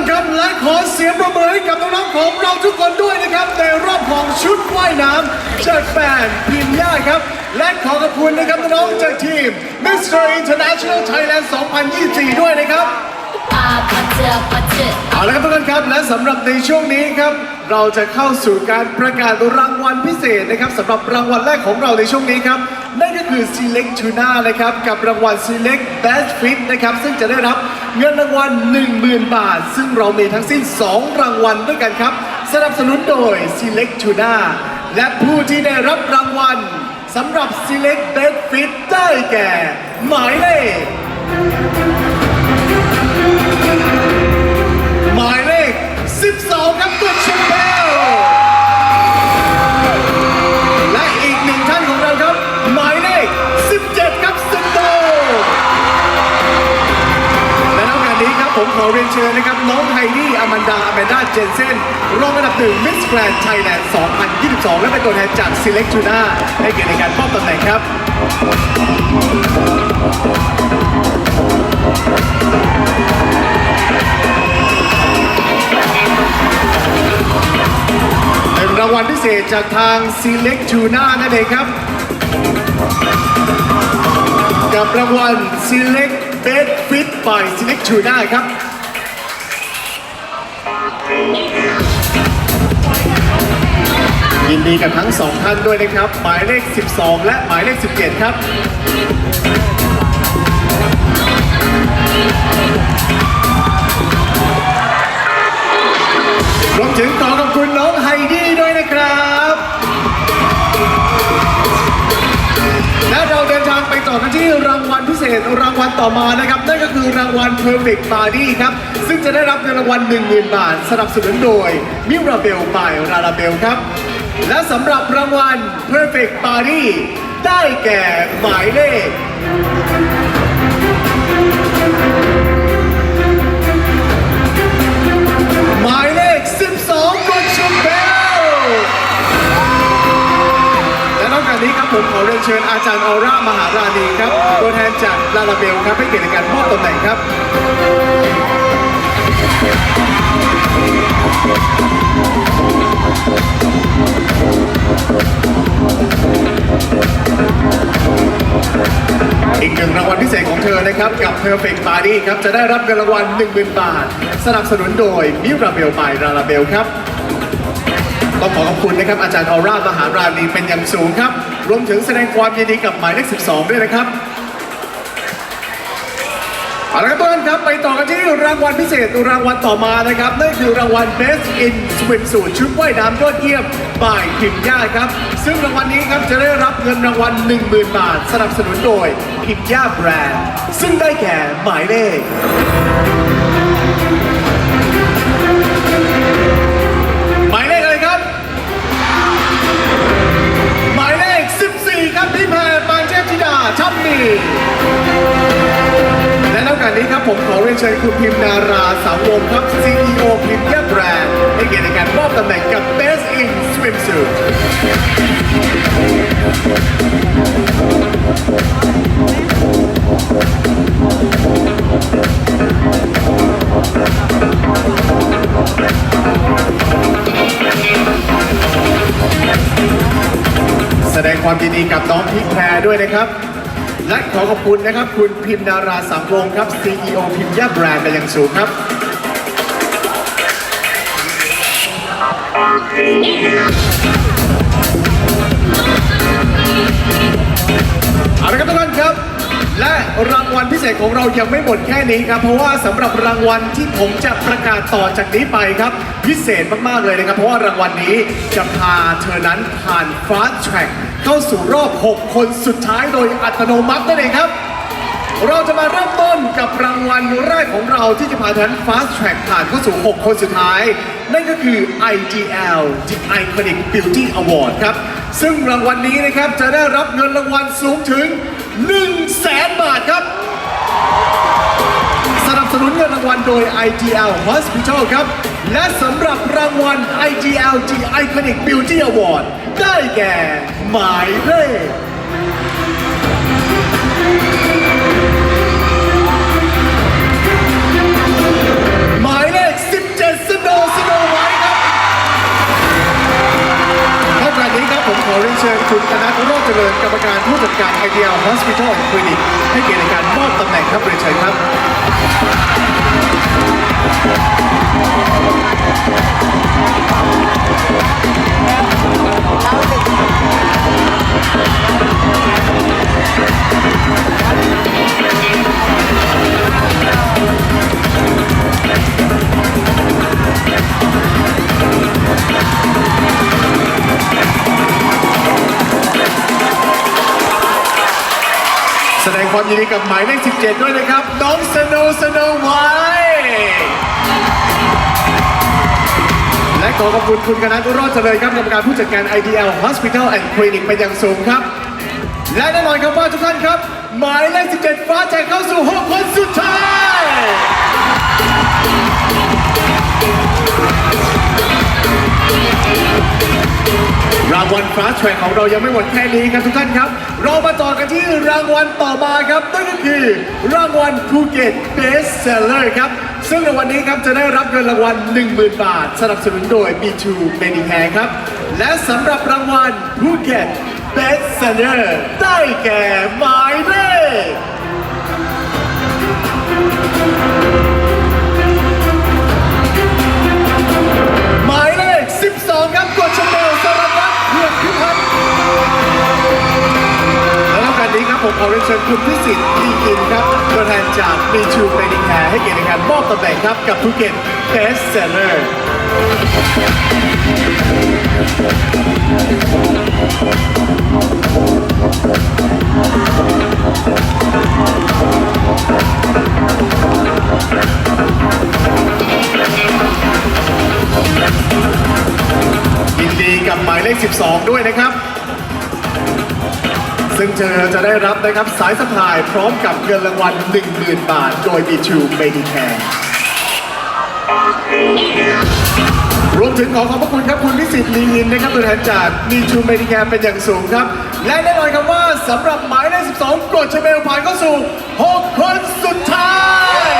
านครับและขอเสียงประเมินกับน้องๆของเราทุกคนด้วยนะครับ ในรอบของชุดว่ายน้ำจาดแฟนพิมพ์ย่าครับ และขอขอบคุณนะครับน้องๆจากทีม Mr. International Thailand 2024 ด้วยนะครับ เอาละครับทุกคนครับและสำหรับในช่วงนี้ครับเราจะเข้าสู่การประกาศรางวัลพิเศษนะครับสำหรับรางวัลแรกของเราในช่วงนี้ครับ นั่นก็คือ Select Tuna นะครับกับรางวัล Select Best Fit นะครับซึ่งจะได้รับเงินรางวัล 10,000 บาท ซึ่งเรามีทั้งสิ้น 2 รางวัลด้วยกันครับ สนับสนุนโดย Select Tuna และผู้ที่ได้รับรางวัลสำหรับ Select Best Fit ได้แก่ หมายเลขหมายเลข 12 ครับ เรียนเชิญนะครับ น้องไฮดี้อแมนดาอแมนดาเจนเซนรองอันดับหนึ่งมิสแกรนด์ไทยแลนด์ 2022 และเป็นตัวแทนจาก Select Tuna ให้เกียรติในการมอบตำแหน่งครับเป็นรางวัลพิเศษจากทาง Select Tuna นั่นเองครับ กับรางวัล Select Best Fit by Select Tuna ครับ ยินดีกับทั้งสองท่านด้วยนะครับ หมายเลข 12 และหมายเลข 17 ครับ รวมถึงขอขอบคุณน้องไฮดี้ด้วยนะครับ และเราเดินทางไปต่อกันที่ราง ษรางวัลต่อมานะครับ นั่นก็คือรางวัล Perfect Body ครับ ซึ่งจะได้รับเงินรางวัล 10,000 บาท สนับสนุนโดยมิราเบลบายราลาเบลครับ และสำหรับรางวัล Perfect Body ได้แก่หมายเลข และนอกจากนี้ครับผมขอเรียนเชิญอาจารย์ออร่ามหาราณีครับตัวแทนจากลาลาเบลครับให้เกียรติในการมอบตำแหน่งครับอีกหนึ่งรางวัลพิเศษของเธอนะครับ กับ Perfect Body ครับ จะได้รับเงินรางวัล10,000 บาท สนับสนุนโดยมิราเบลบายราลาเบลครับ ต้องขอขอบคุณนะครับ อาจารย์ออร่ามหาราณีเป็นอย่างสูงครับ รวมถึงแสดงความยินดีกับหมายเลข 12 ด้วยนะครับเอาละครับทุกท่านครับไปต่อกันที่รางวัลพิเศษรางวัลต่อมานะครับนั่นคือรางวัล Best in Swimsuit ชุดว่ายน้ำยอดเยี่ยมบ่ายพิมย่าครับ ซึ่งรางวัลนี้ครับจะได้รับเงินรางวัล 10,000 บาท สนับสนุนโดยพิมย่าแบรนด์ ซึ่งได้แก่หมายเลข และนอกจากนี้ครับผมขอเรียนเชิญคุณพิมนาราสาววงครับ CEO พิมพ์ยาแบรนด์ให้เกียรติในการมอบตำแหน่งกับ Best in Swimsuit แสดงความยินดีกับน้องพิกแพรด้วยนะครับ และขอขอบคุณนะครับ คุณพิมนาราสามวงครับ CEO พิมพ์ย่าแบรนด์เป็นอย่างสูงครับ เอาละครับทุกท่านครับ และรางวัลพิเศษของเรายังไม่หมดแค่นี้ครับ เพราะว่าสำหรับรางวัลที่ผมจะประกาศต่อจากนี้ไปครับ พิเศษมาก ๆ เลยนะครับ เพราะว่ารางวัลนี้จะพาเธอนั้นผ่าน Fast Track เข้าสู่รอบ 6 คนสุดท้ายโดยอัตโนมัตินั่นเองครับ เราจะมาเริ่มต้นกับรางวัลแรกของเราที่จะพาท่าน Fast Track ผ่านเข้าสู่ 6 คนสุดท้าย นั่นก็คือ IGL The Iconic Beauty Award ครับ ซึ่งรางวัลนี้นะครับจะได้รับเงินรางวัลสูงถึง 1 0 0 0 0แสนบาทครับ สนับสนุนเงินรางวัลโดย IGL Hospital ครับ และสำหรับรางวัล IGLG Iconic Beauty Award ได้แก่ หมายเลขหมายเลข 17สโนสโนไว้ครับท่ะธานนี้ครับผมขอเรียนเชิญคุณคณะรอเจริญกรรมการผู้จัดการ IDL Hospital Clinic ให้เกียรติการมอบตำแหน่งครับเรียนเชิญครับ แสดงความยินดีกับหมายเลข 17 ด้วยนะครับ น้อง ขอขอบคุณคุณกนันตุรอดเจริญครับกรรมการผู้จัดการ IDL Hospital and Clinic เป็นอย่างสูงครับ และแน่นอนครับว่าทุกท่านครับ หมายเลข 17 ฟ้าแจกเข้าสู่6คนสุดท้ายรางวัล Fast Track ของเรายังไม่หมดแค่นี้ครับทุกท่านครับ เรามาต่อกันที่รางวัลต่อมาครับนั่นก็คือรางวัลภูเก็ต Best Seller ครับ ซึ่งในวันนี้ครับจะได้รับเงินรางวัล 10,000 บาท สนับสนุนโดย B2 Medicare ครับ และสำหรับรางวัลภูเก็ต Best Seller ได้แก่หมายเลข ผมขอรียนเชิญคุณพิสิทธิ์ดีอินครับตัวแทนจากมีชูเ e ดิแคร์ให้เกียรติในการมอบตำแหน่งครับกับภูเก็ต Best Seller ยินดีกับหมายเลข 12 ด้วยนะครับ ซึ่งเธอจะได้รับนะครับสายสะพายพร้อมกับเงินรางวัล10,000 บาท โดย B2 Medicare รวมถึงขอขอบพระคุณครับคุณพิสิทธิ์ลีอินนะครับตัวแทนจาก B2 Medicare เป็นอย่างสูงครับ และแน่นอนครับว่าสำหรับหมายเลข12 กดชมเบลผ่านเข้าสู่ 6 คนสุดท้าย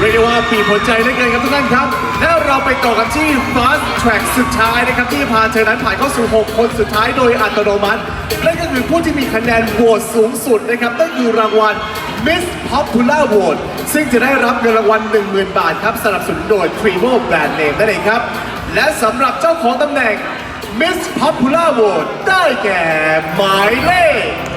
เรียกได้ว่าปีบหัวใจเหลือเกินครับทุกท่านครับ แล้วเรา ไปต่อกันที่ fast track สุดท้ายนะครับ ที่พาเธอนั้นผ่านเข้าสู่ 6 คนสุดท้ายโดยอัตโนมัตินั่นก็คือผู้ที่มีคะแนนโหวตสูงสุดนะครับนั่นคือรางวัล Miss Popular Vote ซึ่งจะได้รับเงินรางวัล 10,000 บาทครับสนับสนุนโดย Primo Brand Name นั่นเองครับ และสำหรับเจ้าของตำแหน่ง Miss Popular Vote ได้แก่หมายเลข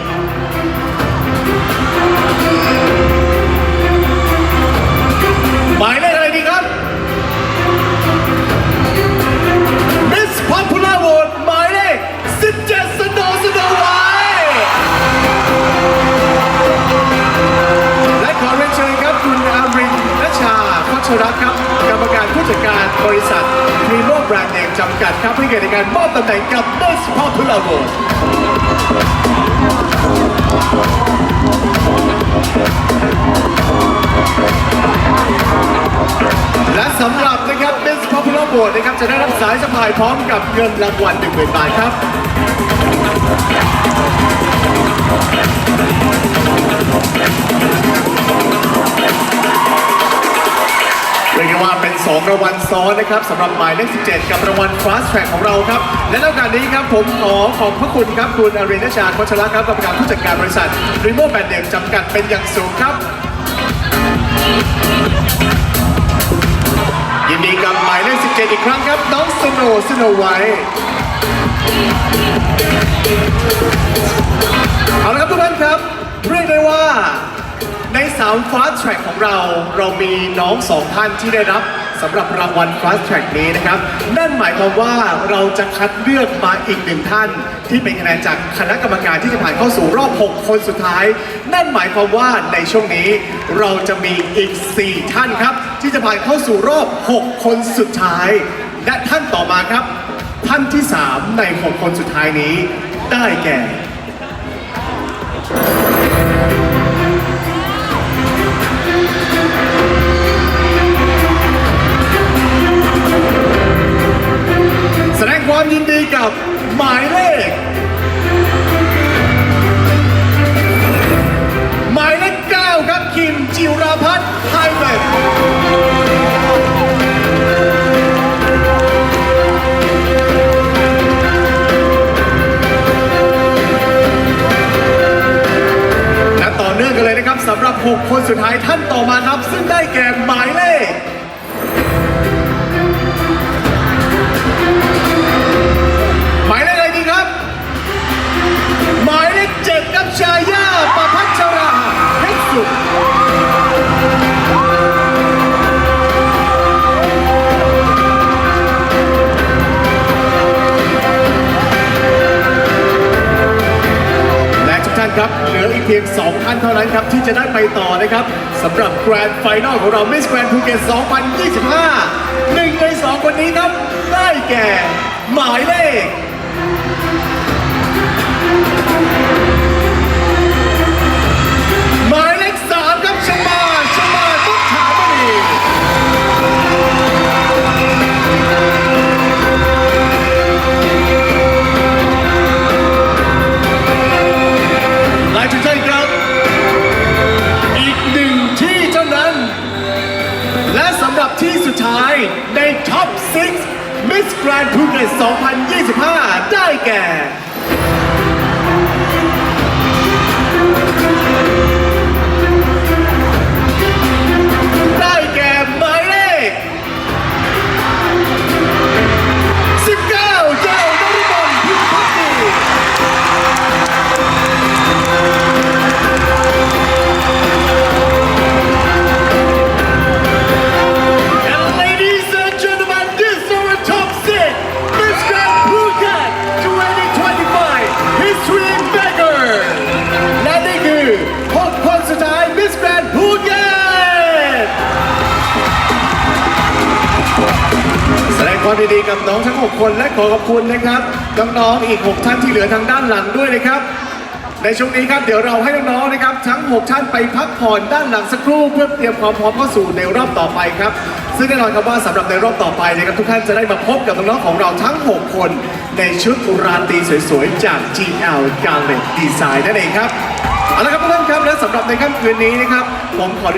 าพัชรัตน์ครับกรรมการผู้จัดการบริษัท Primo Brand Name จำกัดครับให้เกียรติในการมอบตำแหน่งกับ Miss Popular Vote และสำหรับนะครับ Miss Popular Vote นะครับจะได้รับสายสะพายพร้อมกับเงินรางวัล10,000บาทครับ ได้ว่าเป็น 2 รางวัลซ้อนนะครับสำหรับหมายเลข 17 กับรางวัล Fast Track ของเราครับ และในโอกาสนี้ครับผมขอขอบพระคุณครับ คุณอารินชาพัชระครับกรรมการผู้จัดการบริษัท r e m o b a n d จำกัดเป็นอย่างสูงครับ ยินดีกับหมายเลข 17 อีกครั้งครับ น้องสโนสโนไวเอาละครับทุกท่านครับ เรียกได้ว่า ใน3 Fast Track ของเรา เรามีน้องสองท่านที่ได้รับสำหรับรางวัล Fast Track นี้นะครับ นั่นหมายความว่าเราจะคัดเลือกมาอีกหนึ่งท่าน ที่เป็นคะแนนจากคณะกรรมการที่จะผ่านเข้าสู่รอบ 6 คนสุดท้าย นั่นหมายความว่าในช่วงนี้เราจะมีอีก 4 ท่านครับ ที่จะผ่านเข้าสู่รอบ 6 คนสุดท้าย และท่านต่อมาครับ ท่านที่ 3 ใน 6 คนสุดท้ายนี้ ได้แก่ 6คนสุดท้ายท่านต่อมาครับ ซึ่งได้แก่หมายเลข เท่านั้นครับที่จะได้ไปต่อนะครับสำหรับแกรนด์ไฟนอลของเรา Miss Grand Phuket 2025หนึ่งในสองคนนี้ครับ ได้แก่ หมายเลข Miss Grand Phuket 2025 ได้แก่ อขอบคุณนะครับน้องๆอีก 6 ท่านที่เหลือทางด้านหลังด้วยนะครับ ในช่วงนี้ครับเดี๋ยวเราให้น้องๆนะครับ ทั้ง 6 ท่านไปพักผ่อนด้านหลังสักครู่เพื่อเตรียมความพร้อมเข้าสู่ในรอบต่อไปครับ ซึ่งแน่นอนครับว่าสำหรับในรอบต่อไปนะครับทุกท่านจะได้มาพบกับน้องๆของเราทั้ง 6 คน ในชุดราตรีสวยๆจาก GL Garment Design นั่นเองครับเอาละครับทุกท่านครับและสำหรับในค่ำคืนนี้นะครับผมขอ